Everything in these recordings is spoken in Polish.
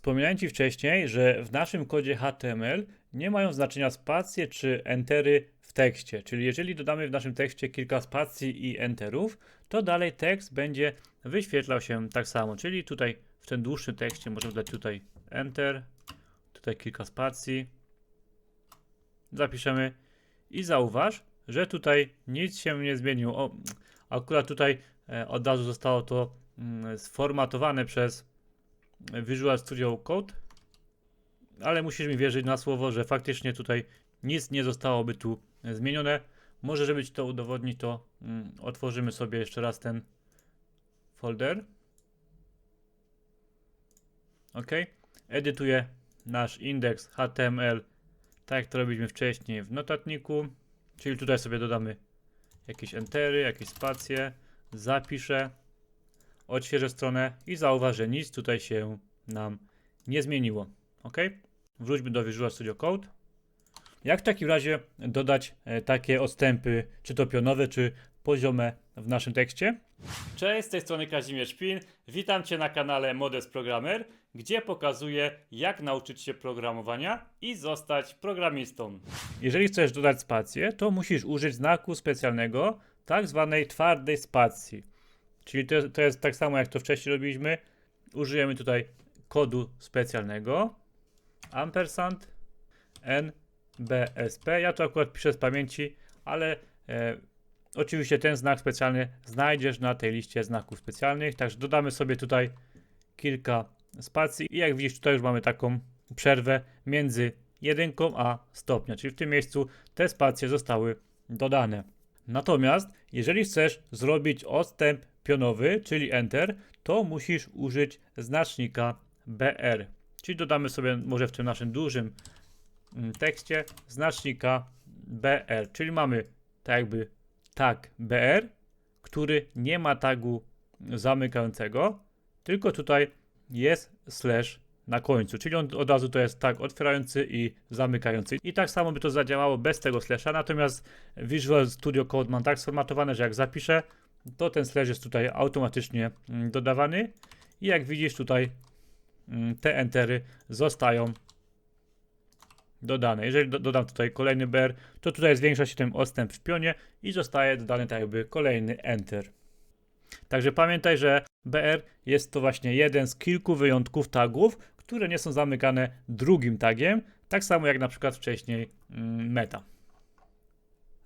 Wspomniałem Ci wcześniej, że w naszym kodzie HTML nie mają znaczenia spacje czy entery w tekście. Czyli jeżeli dodamy w naszym tekście kilka spacji i enterów, to dalej tekst będzie wyświetlał się tak samo. Czyli tutaj w tym dłuższym tekście możemy dać tutaj enter, tutaj kilka spacji. Zapiszemy i zauważ, że tutaj nic się nie zmieniło. O, akurat tutaj e, od razu zostało to mm, sformatowane przez Visual Studio Code, ale musisz mi wierzyć na słowo, że faktycznie tutaj nic nie zostałoby tu zmienione. Może, żeby Ci to udowodnić, to mm, otworzymy sobie jeszcze raz ten folder. OK. Edytuję nasz indeks HTML, tak jak to robiliśmy wcześniej w notatniku. Czyli tutaj sobie dodamy jakieś entery, jakieś spacje, zapiszę, odświeżę stronę i zauważ, że nic tutaj się nam nie zmieniło. OK? Wróćmy do Visual Studio Code. Jak w takim razie dodać e, takie odstępy, czy to pionowe, czy poziome w naszym tekście? Cześć, z tej strony Kazimierz Szpin. Witam Cię na kanale Modest Programmer, gdzie pokazuję, jak nauczyć się programowania i zostać programistą. Jeżeli chcesz dodać spację, to musisz użyć znaku specjalnego, tak zwanej twardej spacji. Czyli to, to jest tak samo, jak to wcześniej robiliśmy. Użyjemy tutaj kodu specjalnego ampersand NBSP. Ja to akurat piszę z pamięci, ale e, oczywiście ten znak specjalny znajdziesz na tej liście znaków specjalnych. Także dodamy sobie tutaj kilka spacji i jak widzisz tutaj już mamy taką przerwę między jedynką a stopnia, czyli w tym miejscu te spacje zostały dodane. Natomiast jeżeli chcesz zrobić odstęp pionowy, czyli Enter, to musisz użyć znacznika BR. Czyli dodamy sobie może w tym naszym dużym mm, tekście znacznika BR, czyli mamy tak jakby tag BR, który nie ma tagu zamykającego, tylko tutaj jest slash na końcu, czyli on od razu to jest tag otwierający i zamykający. I tak samo by to zadziałało bez tego slasha, natomiast Visual Studio Code mam tak sformatowane, że jak zapiszę, to ten slash jest tutaj automatycznie mm, dodawany i jak widzisz tutaj mm, te entery zostają dodane. Jeżeli do, dodam tutaj kolejny BR, to tutaj zwiększa się ten odstęp w pionie i zostaje dodany tak jakby kolejny enter. Także pamiętaj, że BR jest to właśnie jeden z kilku wyjątków tagów, które nie są zamykane drugim tagiem, tak samo jak na przykład wcześniej mm, meta.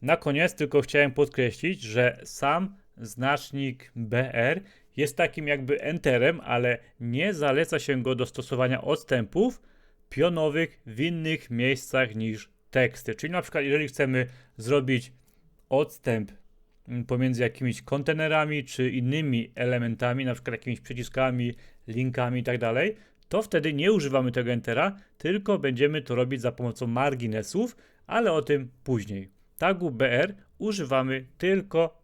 Na koniec tylko chciałem podkreślić, że sam znacznik BR jest takim jakby enterem, ale nie zaleca się go do stosowania odstępów pionowych w innych miejscach niż teksty. Czyli na przykład jeżeli chcemy zrobić odstęp pomiędzy jakimiś kontenerami czy innymi elementami, na przykład jakimiś przyciskami, linkami itd., tak to wtedy nie używamy tego entera, tylko będziemy to robić za pomocą marginesów, ale o tym później. Tagu BR używamy tylko